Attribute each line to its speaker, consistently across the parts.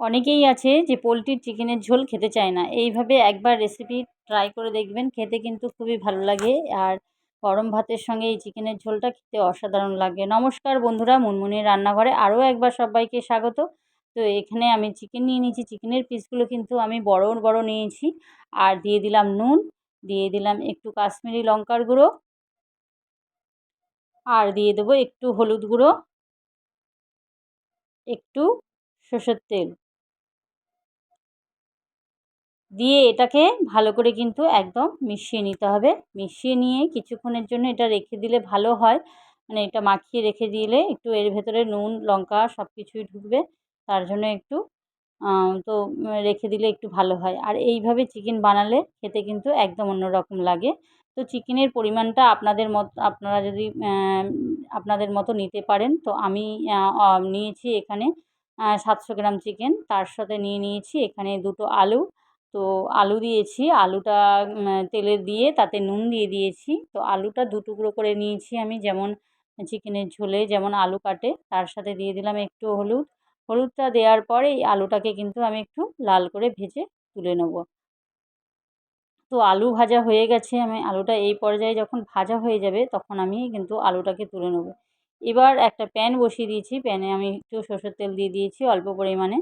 Speaker 1: অনেকেই আছে যে পোলট্রির চিকেনের ঝোল খেতে চায় না। এইভাবে একবার রেসিপি ট্রাই করে দেখবেন, খেতে কিন্তু খুবই ভালো লাগে। আর গরম ভাতের সঙ্গে এই চিকেনের ঝোলটা খেতে অসাধারণ লাগে নমস্কার বন্ধুরা, মুনমুনির রান্নাঘরে আরও একবার সবাইকে স্বাগত। তো এখানে আমি চিকেন নিয়ে নিয়েছি। চিকেনের পিসগুলো কিন্তু আমি বড় বড় নিয়েছি। আর দিয়ে দিলাম নুন, দিয়ে দিলাম একটু কাশ্মীরি লঙ্কার গুঁড়ো। আর দিয়ে দেবো একটু হলুদ গুঁড়ো। একটু সর্ষের তেল। দিয়ে এটাকে ভালো করে কিন্তু একদম মিশিয়ে নিতে হবে। মিশিয়ে নিয়ে কিছুক্ষণের জন্য এটা রেখে দিলে ভালো হয়। মানে এটা মাখিয়ে রেখে দিলে একটু এর ভেতরে নুন, লঙ্কা সব কিছুই ঢুকবে। তার জন্য একটু তো রেখে দিলে একটু ভালো হয়। আর এইভাবে চিকেন বানালে খেতে কিন্তু একদম অন্য রকম লাগে। তো চিকেনের পরিমাণটা আপনাদের মত, আপনারা যদি আপনাদের মতো নিতে পারেন, তো আমি নিয়েছি এখানে সাতশো গ্রাম চিকেন। তার সাথে নিয়ে নিয়েছি এখানে দুটো আলু তো আলু দিয়েছি। আলুটা তেলে দিয়ে তাতে নুন দিয়ে দিয়েছি। তো আলুটা দু টুকরো করে নিয়েছি আমি, যেমন চিকেনের ঝোলে যেমন আলু কাটে, তার সাথে দিয়ে দিলাম একটু হলুদ। হলুদটা দেওয়ার পরে এই আলুটাকে কিন্তু আমি একটু লাল করে ভেজে তুলে নেব। তো আলু ভাজা হয়ে গেছে, আমি আলুটা এই পর্যায়ে যখন ভাজা হয়ে যাবে তখন আমি কিন্তু আলুটাকে তুলে নেব। এবার একটা প্যান বসিয়ে দিয়েছি। প্যানে আমি একটু সর্ষের তেল দিয়ে দিয়েছি অল্প পরিমাণে।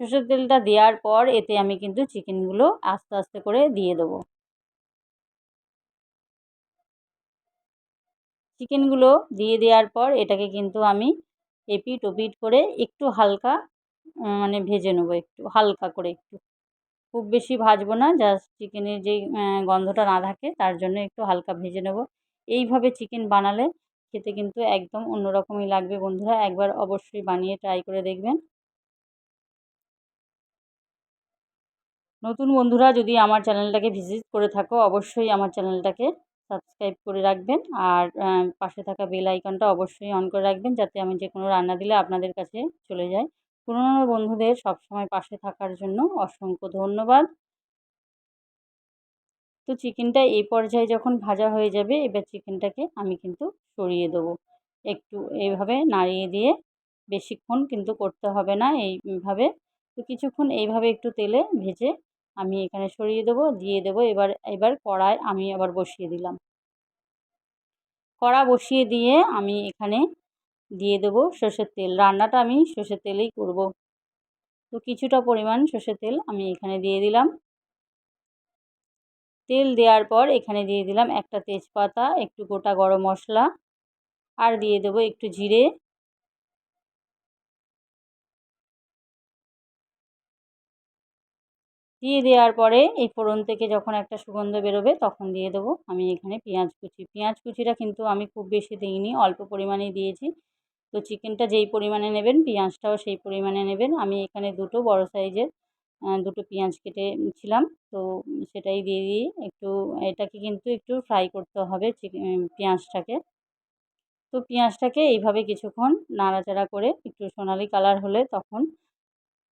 Speaker 1: সর্ষের তেলটা দেওয়ার পর এতে আমি কিন্তু চিকেনগুলো আস্তে আস্তে করে দিয়ে দেবো। চিকেনগুলো দিয়ে দেওয়ার পর এটাকে কিন্তু আমি এপিট ওপিট করে একটু হালকা মানে ভেজে নেব একটু, হালকা করে একটু। খুব বেশি ভাজবো না জাস্ট চিকেনের যেই গন্ধটা না থাকে, তার জন্য একটু হালকা ভেজে নেব। এইভাবে চিকেন বানালে খেতে কিন্তু একদম অন্য রকমই লাগবে বন্ধুরা, একবার অবশ্যই বানিয়ে ট্রাই করে দেখবেন। নতুন বন্ধুরা, যদি আমার চ্যানেলটাকে ভিজিট করে থাকো, অবশ্যই আমার চ্যানেলটাকে সাবস্ক্রাইব করে রাখবেন। আর পাশে থাকা বেল আইকনটা অবশ্যই অন করে রাখবেন, যাতে আমি যে কোনো রান্না দিলে আপনাদের কাছে চলে যায়। পুরনো বন্ধুদের সবসময় পাশে থাকার জন্য অসংখ্য ধন্যবাদ। তো চিকেনটা এই পর্যায়ে যখন ভাজা হয়ে যাবে, এবার চিকেনটাকে আমি কিন্তু সরিয়ে দেবো। একটু এইভাবে নাড়িয়ে দিয়ে বেশিক্ষণ কিন্তু করতে হবে না এইভাবে। তো কিছুক্ষণ এইভাবে একটু তেলে ভেজে আমি এখানে সরিয়ে দেবো, দিয়ে দেবো, এবার এবার কড়াই আমি আবার বসিয়ে দিলাম। কড়া বসিয়ে দিয়ে আমি এখানে দিয়ে দেবো সর্ষের তেল। রান্নাটা আমি সর্ষের তেলেই করব। তো কিছুটা পরিমাণ সর্ষের তেল আমি এখানে দিয়ে দিলাম। তেল দেওয়ার পর এখানে দিয়ে দিলাম একটা তেজপাতা, একটু গোটা গরম মশলা, আর দিয়ে দেবো একটু জিরে দিয়ে দেওয়ার পরে এই ফোড়ন থেকে যখন একটা সুগন্ধ বেরোবে তখন দিয়ে দেবো। আমি এখানে পেঁয়াজ কুচি। পেঁয়াজ কুচিটা কিন্তু আমি খুব বেশি দিইনি, অল্প পরিমাণেই দিয়েছি। তো চিকেনটা যেই পরিমাণে নেবেন, পেঁয়াজটাও সেই পরিমাণে নেবেন। আমি এখানে দুটো বড় সাইজের দুটো পেঁয়াজ কেটেছিলাম তো সেটাই দিয়ে দিই একটু, এটাকে কিন্তু একটু ফ্রাই করতে হবে পেঁয়াজটাকে। তো পেঁয়াজটাকে এইভাবে কিছুক্ষণ নাড়াচাড়া করে একটু সোনালি কালার হলে তখন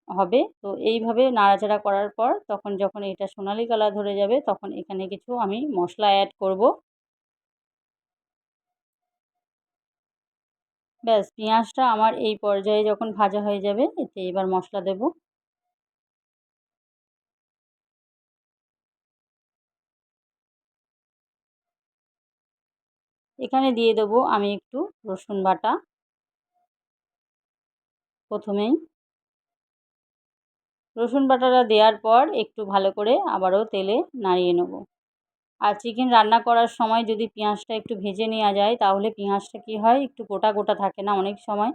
Speaker 1: হবে। তো এইভাবে নাড়াচাড়া করার পর তখন যখন এটা সোনালি কালার ধরে যাবে তখন এখানে কিছু আমি মশলা অ্যাড করব। ব্যাস, পেঁয়াজটা আমার এই পর্যায়ে যখন ভাজা হয়ে যাবে এতে এবার মশলা দেব। এখানে দিয়ে দেবো আমি একটু রসুন বাটা। প্রথমেই রসুন বাটাটা দেওয়ার পর একটু ভালো করে আবারও তেলে নাড়িয়ে নেব। আর চিকেন রান্না করার সময় যদি পেঁয়াজটা একটু ভেজে নেওয়া যায়, তাহলে পেঁয়াজটা কী হয়? একটু গোটা গোটা থাকে না? অনেক সময়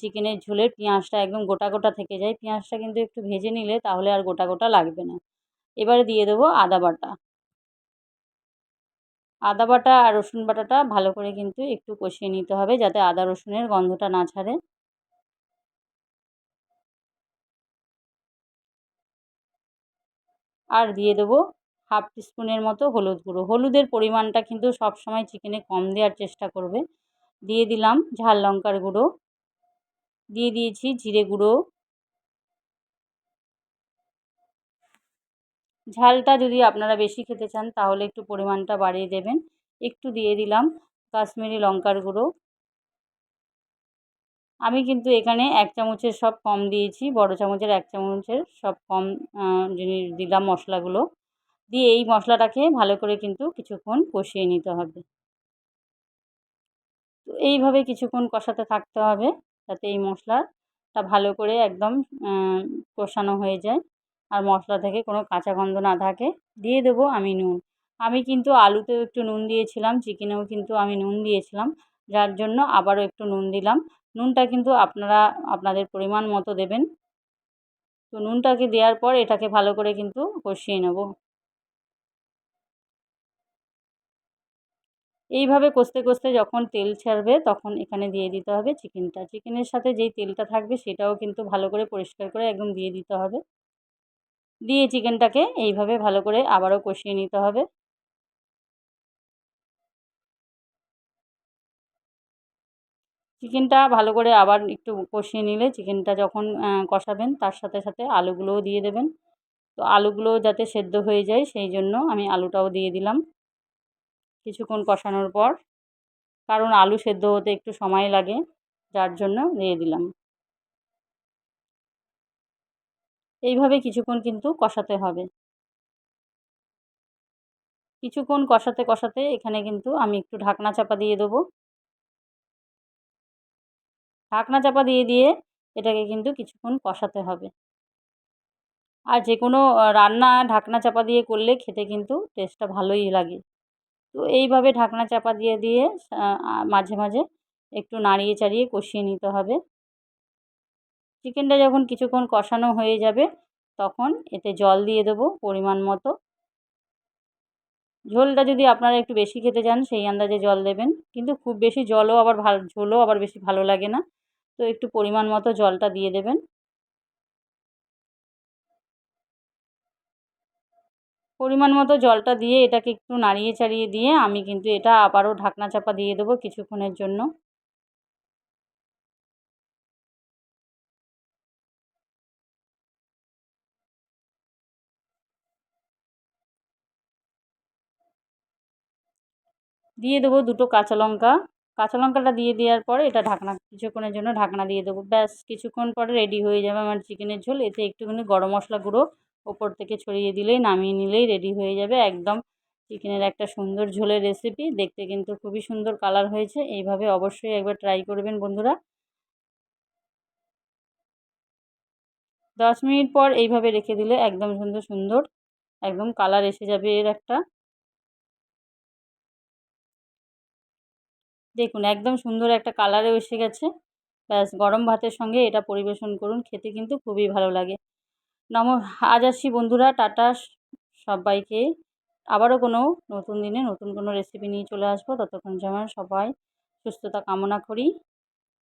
Speaker 1: চিকেনের ঝোলের পেঁয়াজটা একদম গোটা গোটা থেকে যায়। পেঁয়াজটা কিন্তু একটু ভেজে নিলে তাহলে আর গোটা গোটা লাগবে না। এবারে দিয়ে দেবো আদা বাটা। আদা বাটা আর রসুন বাটাটা ভালো করে কিন্তু একটু কষিয়ে নিতে হবে, যাতে আদা রসুনের গন্ধটা না ছাড়ে। আর দিয়ে দেবো হাফ টিস্পুনের মতো হলুদ গুঁড়ো। হলুদের পরিমাণটা কিন্তু সব সময় চিকেনে কম দেওয়ার চেষ্টা করবে। দিয়ে দিলাম ঝাল লঙ্কার গুঁড়ো। দিয়ে দিয়েছি জিরে গুঁড়ো। ঝালটা যদি আপনারা বেশি খেতে চান তাহলে একটু পরিমাণটা বাড়িয়ে দেবেন। একটু দিয়ে দিলাম কাশ্মীরি লঙ্কার গুঁড়ো। আমি কিন্তু এখানে এক চামচের সব কম দিয়েছি, বড় চামচের এক চামচের সব কম জিনিস দিলাম মশলাগুলো। দিয়ে এই মশলাটাকে ভালো করে কিন্তু কিছুক্ষণ কষিয়ে নিতে হবে। তো এইভাবে কিছুক্ষণ কষাতে থাকতে হবে, যাতে এই মশলাটা ভালো করে একদম কষানো হয়ে যায়। আর মশলা থেকে কোনো কাঁচা গন্ধ না থাকে। দিয়ে দেবো আমি নুন। আমি কিন্তু আলুতেও একটু নুন দিয়েছিলাম, চিকেনেও কিন্তু আমি নুন দিয়েছিলাম। যার জন্য আবারও একটু নুন দিলাম। নুনটা কিন্তু আপনারা, আপনাদের পরিমাণ মতো দেবেন। তো নুনটাকে দেওয়ার পর এটাকে ভালো করে কিন্তু কষিয়ে নেব। এইভাবে কষতে কষতে যখন তেল ছাড়বে তখন এখানে দিয়ে দিতে হবে চিকেনটা। চিকেনের সাথে যেই তেলটা থাকবে সেটাও কিন্তু ভালো করে পরিষ্কার করে একদম দিয়ে দিতে হবে। দিয়ে চিকেনটাকে এইভাবে ভালো করে আবারও কষিয়ে নিতে হবে। চিকেনটা ভালো করে আবার একটু কষিয়ে নিলে চিকেনটা যখন কষাবেন তার সাথে সাথে আলুগুলোও দিয়ে দেবেন। তো আলুগুলো যাতে সেদ্ধ হয়ে যায় সেই জন্য আমি আলুটাও দিয়ে দিলাম। কিছুক্ষণ কষানোর পর, কারণ আলু সেদ্ধ হতে একটু সময় লাগে, যার জন্য দিয়ে দিলাম। এইভাবে কিছুক্ষণ কিন্তু কষাতে হবে। কিছুক্ষণ কষাতে কষাতে এখানে কিন্তু আমি একটু ঢাকনা চাপা দিয়ে দেবো। ঢাকনা চাপা দিয়ে দিয়ে এটাকে কিন্তু কিছুক্ষণ কষাতে হবে। আর যে কোনো রান্না ঢাকনা চাপা দিয়ে করলে খেতে কিন্তু টেস্টটা ভালোই লাগে। তো এইভাবে ঢাকনা চাপা দিয়ে দিয়ে মাঝে মাঝে একটু নাড়িয়ে, চাড়িয়ে কষিয়ে নিতে হবে। চিকেনটা যখন কিছুক্ষণ কষানো হয়ে যাবে, তখন এতে জল দিয়ে দেবো পরিমাণ মতো। ঝোলটা যদি আপনারা একটু বেশি খেতে চান, সেই আন্দাজে জল দেবেন। কিন্তু খুব বেশি জলও আবার ভালো, ঝোলও আবার বেশি ভালো লাগে না। তো একটু পরিমাণ মতো জলটা দিয়ে দেবেন। পরিমাণ মতো জলটা দিয়ে এটাকে একটু নাড়িয়ে চাড়িয়ে দিয়ে আমি কিন্তু এটা আবারও ঢাকনা চাপা দিয়ে দেবো কিছুক্ষণের জন্য। দিয়ে দেবো দুটো কাঁচা লঙ্কা। কাঁচা লঙ্কাটা দিয়ে দেওয়ার পরে এটা ঢাকনা, কিছুক্ষণের জন্য ঢাকনা দিয়ে দেবো। ব্যাস, কিছুক্ষণ পরে রেডি হয়ে যাবে আমার চিকেনের ঝোল। এতে একটুখানি গরম মশলা গুঁড়ো ওপর থেকে ছড়িয়ে দিলেই, নামিয়ে নিলেই রেডি হয়ে যাবে একদম চিকেনের একটা সুন্দর ঝোলের রেসিপি দেখতে কিন্তু খুবই সুন্দর কালার হয়েছে। এইভাবে অবশ্যই একবার ট্রাই করবেন বন্ধুরা। দশ মিনিট পর এইভাবে রেখে দিলে একদম সুন্দর সুন্দর, একদম কালার এসে যাবে এর একটা। দেখুন, একদম সুন্দর একটা কালারও এসে গেছে। ব্যাস, গরম ভাতের সঙ্গে এটা পরিবেশন করুন, খেতে কিন্তু খুবই ভালো লাগে। নম, আজ আসি বন্ধুরা, টাটা সবাইকে। আবারও কোনো নতুন দিনে নতুন কোনো রেসিপি নিয়ে চলে আসব। ততক্ষণ যেমন সবাই সুস্থতা কামনা করি।